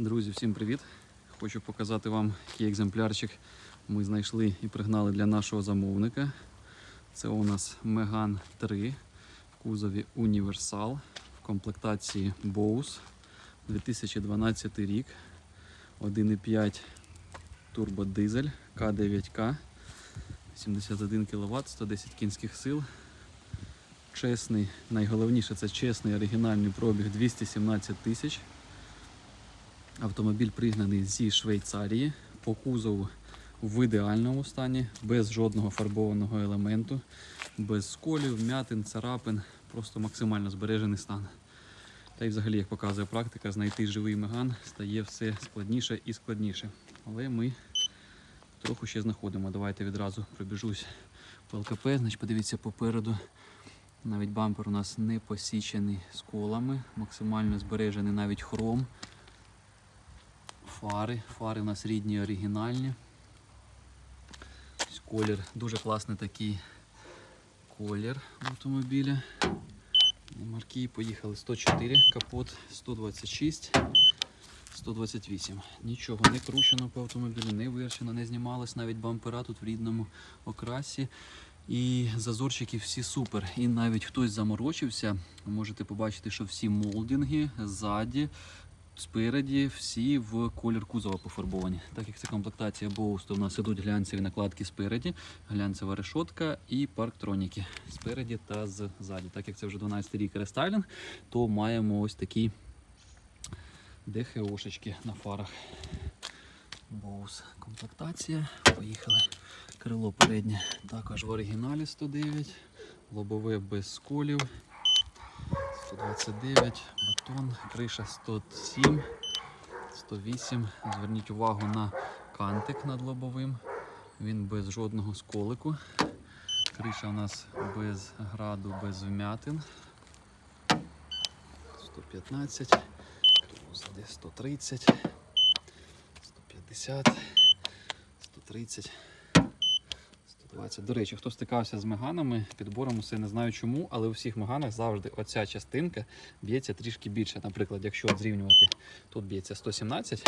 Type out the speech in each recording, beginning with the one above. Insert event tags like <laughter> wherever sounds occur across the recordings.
Друзі, всім привіт! Хочу показати вам, який екземплярчик ми знайшли і пригнали для нашого замовника. Це у нас Megane 3 в кузові Універсал в комплектації Bose 2012 рік. 1,5 турбодизель К9К 71 кВт, 110 кінських сил. Чесний, найголовніше це чесний оригінальний пробіг 217 тисяч. Автомобіль пригнаний зі Швейцарії по кузову в ідеальному стані, без жодного фарбованого елементу, без сколів, м'ятин, царапин, просто максимально збережений стан. Та й взагалі, як показує практика, знайти живий меган стає все складніше і складніше. Але ми трохи ще знаходимо. Давайте відразу пробіжусь по ЛКП. Значить, подивіться попереду. Навіть бампер у нас не посічений сколами, максимально збережений навіть хром. Фари. Фари у нас рідні оригінальні. Ось Колір, дуже класний такий колір автомобіля. Марки поїхали 104, капот 126, 128. Нічого не кручено по автомобілю, не вирчено, не знімалось, навіть бампера тут в рідному окрасі. І зазорчики всі супер. І навіть хтось заморочився. Можете побачити, що всі молдинги ззаді, спереді, всі в колір кузова пофарбовані. Так як це комплектація Bose, то в нас ідуть глянцеві накладки спереді, глянцева решотка і парктроніки спереді та ззаді. Так як це вже 12 рік рестайлінг, то маємо ось такі ДХОшечки на фарах. Bose комплектація. Поїхали. Крило переднє також в оригіналі 109, лобове без сколів. 129, батон, криша 107, 108. Зверніть увагу на кантик над лобовим. Він без жодного сколику. Криша у нас без граду, без вмятин. 115, крило 130, 150, 130. 120. До речі, хто стикався з меганами, підбором усе не знаю чому, але у всіх меганах завжди оця частинка б'ється трішки більше. Наприклад, якщо зрівнювати, тут б'ється 117,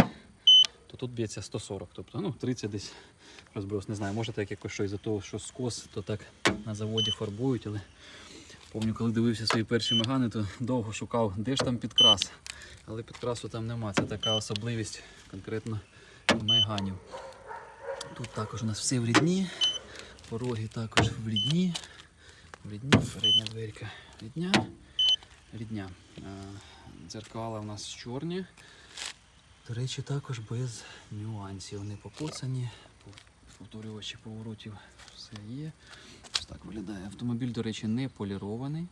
то тут б'ється 140. Тобто ну, 30 десь розброс. Не знаю, може так якось що із-за того, що скос, то так на заводі фарбують, але пам'ятаю, коли дивився свої перші мегани, то довго шукав, де ж там підкрас. Але підкрасу там нема. Це така особливість конкретно меганів. Тут також у нас все в рідні. Пороги також в рідні. Рідні, передня дверка рідня. Рідня. Е, Дзеркала у нас чорні. До речі, також без нюансів. Вони покоцані. Повторювачі поворотів все є. Ось так виглядає. Автомобіль, до речі, не полірований.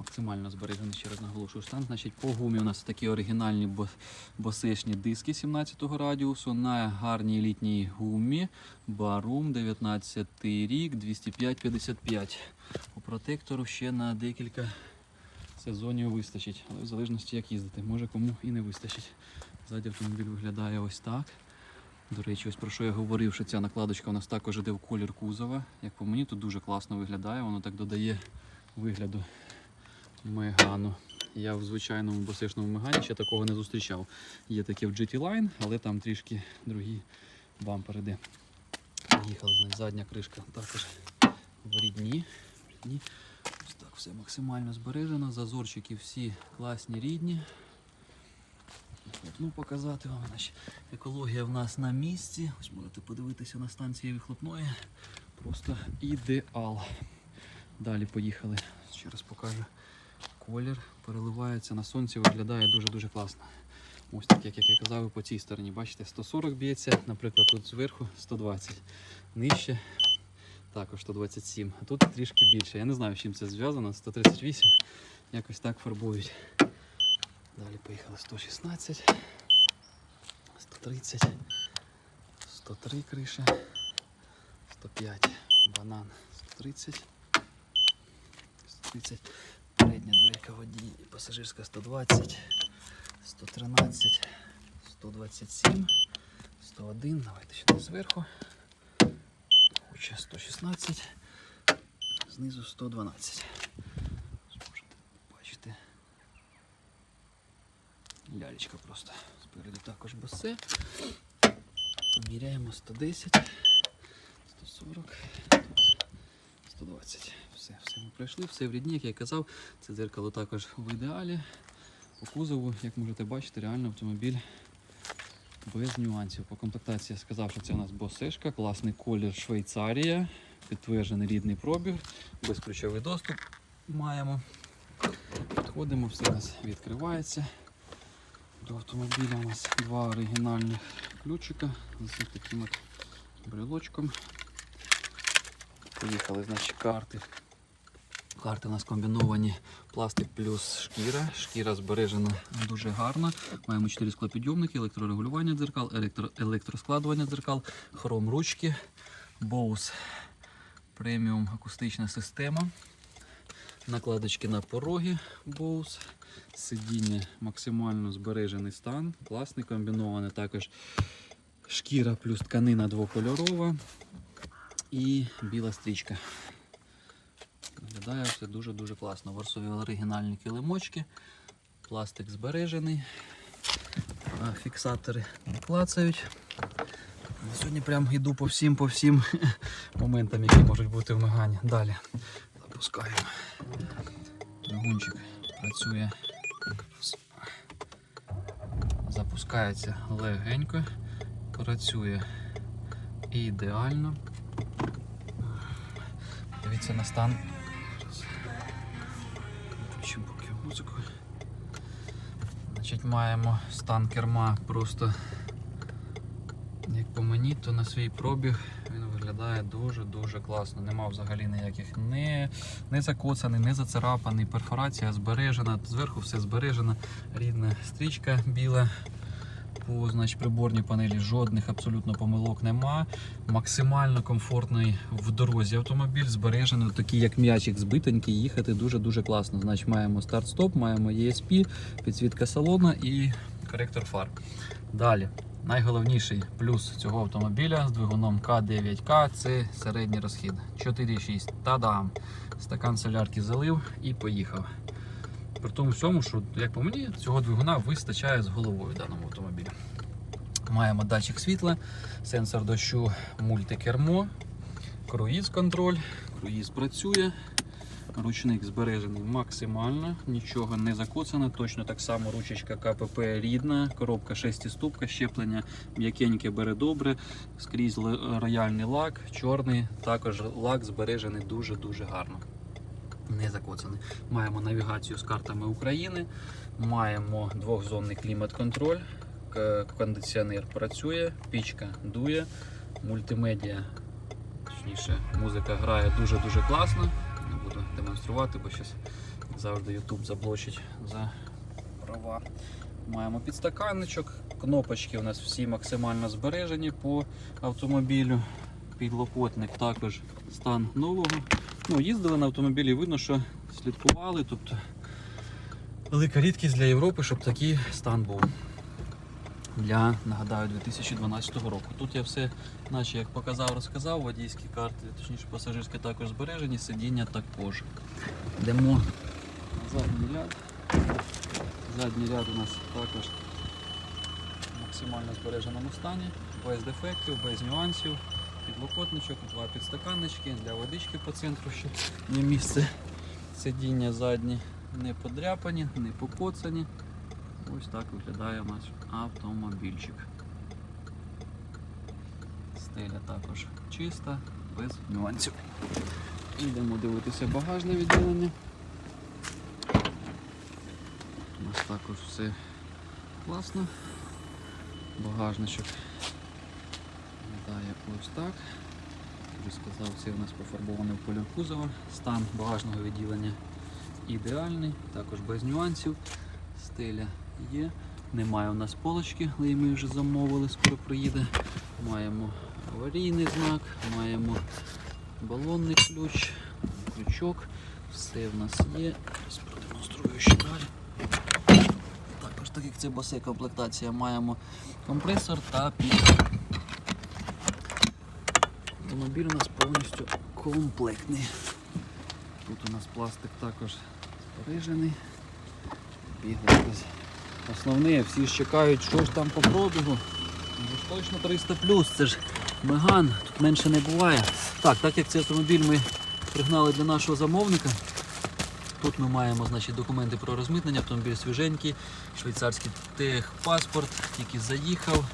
Максимально збережений, ще раз наголошую стан. Значить, по гумі у нас такі оригінальні бо- босишні диски 17-го радіусу на гарній літній гумі. Барум 19 рік, 205-55. По протектору ще на декілька сезонів вистачить, але в залежності як їздити, може кому і не вистачить. Ззаді автомобіль виглядає ось так. До речі, ось про що я говорив, що ця накладочка у нас також іде в колір кузова. Як по мені, тут дуже класно виглядає, воно так додає вигляду Мегану. Я в звичайному босишному мегані ще такого не зустрічав. Є таке в GT Line, але там трішки другі бампери де. Їхали, значить, задня кришка також в рідні. Рідні. Ось так все максимально збережено. Зазорчики всі класні рідні. Ну, показати вам. Значить, екологія в нас на місці. Ось можете подивитися на станції вихлопної. Просто ідеал. Далі поїхали. Ще раз покажу. Колір переливається на сонці, виглядає дуже-дуже класно. Ось так, як я казав, по цій стороні. Бачите, 140 б'ється, наприклад, тут зверху 120. Нижче також 127. А тут трішки більше. Я не знаю, з чим це зв'язано. 138. Якось так фарбують. Далі поїхали 116, 130, 103 криша, 105, банан 130, 130, передня дверка водій, пасажирська 120, 113, 127, 101, давайте ще зверху, хоче 116, знизу 112. Ось Можете бачити. Лялечка просто. Спереду також босе. Міряємо 110, 140, тут 120. Все, все ми пройшли, все в рідні, як я й казав. Це дзеркало також в ідеалі. По кузову, як можете бачити, реально автомобіль без нюансів. По комплектації я сказав, що це у нас босишка, класний колір Швейцарія, підтверджений рідний пробіг, безключовий доступ маємо. Підходимо, все у нас відкривається. До автомобіля у нас два оригінальних ключика з таким от брелочком. Поїхали, значить, карти. Карти у нас комбіновані пластик плюс шкіра. Шкіра збережена дуже гарно. Маємо 4 склопідйомники, електрорегулювання дзеркал, електро, електроскладування дзеркал, хром ручки, Bose преміум акустична система. Накладочки на пороги Bose. Сидіння максимально збережений стан. Класний комбінований також шкіра плюс тканина двокольорова і біла стрічка. Виглядає все дуже-дуже класно. Ворсові оригінальні килимочки, пластик збережений, фіксатори не клацають. Сьогодні прям йду по всім, по всім <laughs> моментам, які можуть бути в Мегані. Далі запускаємо. Двигунчик працює. Запускається легенько, працює ідеально. Дивіться на стан. Включимо поки музику. Значить, маємо стан керма просто як по мені, то на свій пробіг він виглядає дуже-дуже класно. Нема взагалі ніяких не, не закоцаний, не зацарапаний, перфорація збережена, зверху все збережено, рідна стрічка біла. По значить, приборній панелі жодних абсолютно помилок нема. Максимально комфортний в дорозі автомобіль, збережений, такий як м'ячик збитенький, їхати дуже-дуже класно. Значить, маємо старт-стоп, маємо ESP, підсвітка салона і коректор фар. Далі. Найголовніший плюс цього автомобіля з двигуном К9К це середній розхід. 4,6. Та-дам! Стакан солярки залив і поїхав. При тому всьому, що, як по мені, цього двигуна вистачає з головою в даному автомобілі. Маємо датчик світла, сенсор дощу, мультикермо, круїз контроль, круїз працює. Ручник збережений максимально, нічого не закоцано. Точно так само ручечка КПП рідна, коробка 6-ступка, щеплення м'якеньке бере добре. Скрізь рояльний лак, чорний, також лак збережений дуже-дуже гарно. Не закоцаний. Маємо навігацію з картами України, маємо двохзонний клімат-контроль, кондиціонер працює, пічка дує, мультимедіа, точніше, музика грає дуже-дуже класно не буду демонструвати, бо щось завжди YouTube заблочить за права. Маємо підстаканничок, кнопочки у нас всі максимально збережені по автомобілю. Підлокотник також стан нового. Ну, їздили на автомобілі, видно, що слідкували. Тобто велика рідкість для Європи, щоб такий стан був. Для, нагадаю, 2012 року. Тут я все, наче як показав, розказав, водійські карти, точніше пасажирські також збережені, сидіння також. Йдемо на задній ряд. Задній ряд у нас також в максимально збереженому стані, без дефектів, без нюансів. Підлокотничок, два підстаканнички для водички по центру ще є місце. Сидіння задні не подряпані, не покоцані. Ось так виглядає наш автомобільчик. Стеля також чиста, без нюансів. Йдемо дивитися багажне відділення. У нас також все класно. Багажничок виглядає ось так. Вже сказав, це у нас пофарбований в кольор кузова. Стан багажного відділення ідеальний, також без нюансів. Стеля є. Немає у нас полочки, але ми вже замовили, скоро приїде. Маємо аварійний знак, маємо балонний ключ, крючок. Все в нас є. Продемонструю ще далі. Також, так як це босе комплектація, маємо компресор та піч. Автомобіль у нас повністю комплектний. Тут у нас пластик також збережений. Бігли без Основне, всі ж чекають, що ж там по пробігу. Ж точно 300 плюс, це ж Меган, тут менше не буває. Так, так як цей автомобіль ми пригнали для нашого замовника. Тут ми маємо значить, документи про розмитнення, автомобіль свіженький, швейцарський техпаспорт, тільки заїхав,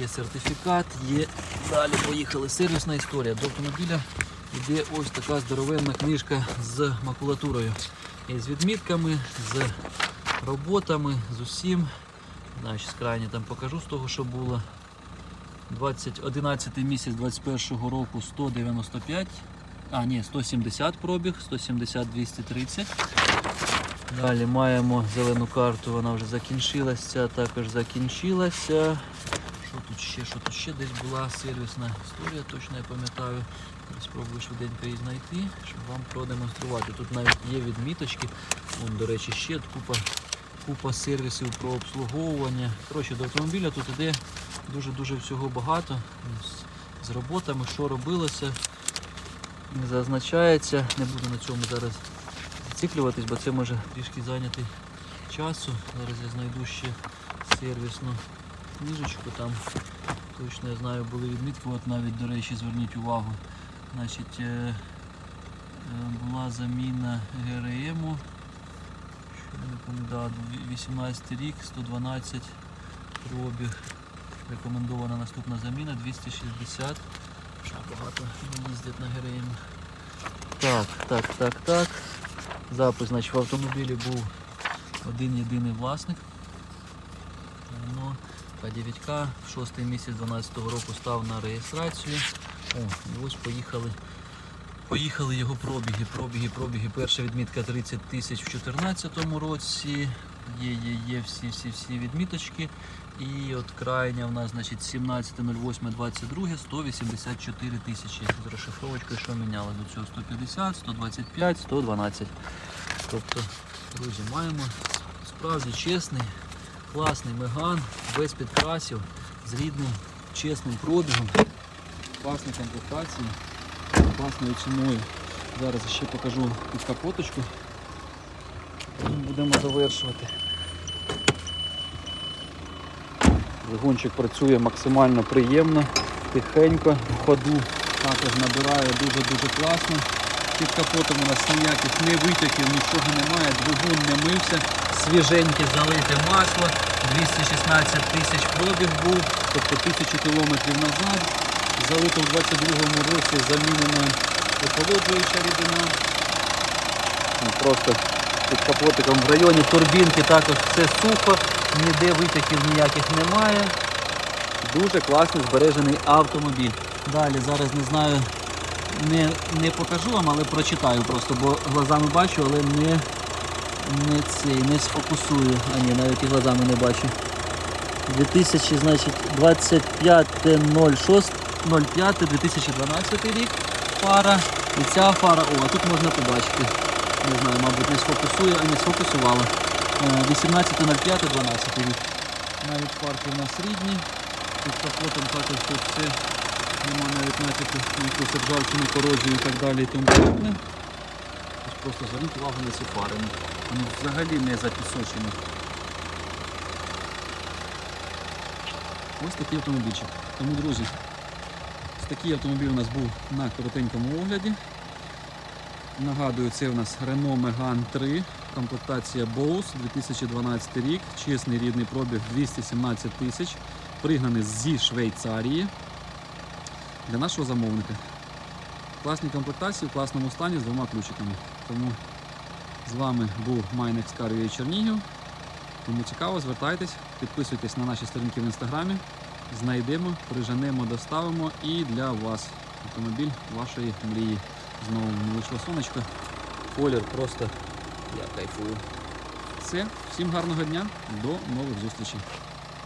є сертифікат, є. Далі поїхали. Сервісна історія. До автомобіля йде ось така здоровенна книжка з макулатурою. І з відмітками, з роботами, з усім. Значить, крайні там покажу з того, що було. 20, 11 місяць 21 року 195. А, ні, 170 пробіг, 170 230. Далі маємо зелену карту, вона вже закінчилася, також закінчилася. Що тут ще? Що тут ще десь була сервісна історія, точно я пам'ятаю. Спробую швиденько її знайти, щоб вам продемонструвати. Тут навіть є відміточки. Вон, до речі, ще купа, купа сервісів про обслуговування. Коротше, до автомобіля тут іде дуже-дуже всього багато. З, роботами, що робилося, не зазначається. Не буду на цьому зараз зациклюватись, бо це може трішки зайняти часу. Зараз я знайду ще сервісну книжечку. Там точно я знаю, були відмітки. От навіть, до речі, зверніть увагу. Значить, е, е, була заміна ГРМу. Що не пам'ятаю, 18 рік, 112 пробіг. Рекомендована наступна заміна 260. Що багато їздять на ГРМ. Так, так, так, так. Запис, значить, в автомобілі був один єдиний власник. Воно К9К в 6 місяць 12 року став на реєстрацію. О, і ось поїхали. Поїхали його пробіги, пробіги, пробіги. Перша відмітка 30 тисяч в 2014 році. Є, є, є всі, всі, всі відміточки. І от крайня в нас, значить, 17.08.22, 184 тисячі. З розшифровочкою, що міняли до цього 150, 125, 112. Тобто, друзі, маємо справді чесний, класний меган, без підкрасів, з рідним, чесним пробігом, класна комплектація, класною ціною. Зараз ще покажу під капоточку. Будемо завершувати. Двигунчик працює максимально приємно, тихенько, в ходу також набирає дуже-дуже класно. Під капотом у нас ніяких не витяків, нічого немає, двигун не мився, свіженьке залите масло, 216 тисяч пробіг був, тобто тисячу кілометрів назад. Залито в 22-му році замінена охолоджуюча рідина. Ну, Просто під капотиком в районі турбінки також все сухо, ніде витяків ніяких немає. Дуже класний збережений автомобіль. Далі зараз не знаю, не, не покажу вам, але прочитаю просто, бо глазами бачу, але не, не цей, не сфокусую. А ні, навіть і глазами не бачу. 2000, значить, 25.06.05.2012 рік фара. І ця фара, о, тут можна побачити. Не знаю, мабуть, не сфокусує, а не сфокусувала. Е, 18.05.12 рік. Навіть фарки у нас рідні. Під капотом також тут все. Нема навіть натяку на якусь ржавчину, корозію і так далі і тому подібне. Просто зверніть увагу на ці фари. Вони взагалі не запісочені. Ось такий автомобільчик. Тому, друзі, такий автомобіль у нас був на коротенькому огляді. Нагадую, це у нас Renault Megane 3, комплектація Bose, 2012 рік, чесний рідний пробіг 217 тисяч, пригнаний зі Швейцарії для нашого замовника. Класні комплектації в класному стані з двома ключиками. Тому з вами був Майнекс Car Чернігів. Кому цікаво, звертайтесь, підписуйтесь на наші сторінки в інстаграмі. Знайдемо, приженемо, доставимо і для вас автомобіль вашої мрії. Знову вийшло сонечко. Колір просто я кайфую. Все, всім гарного дня, до нових зустрічей.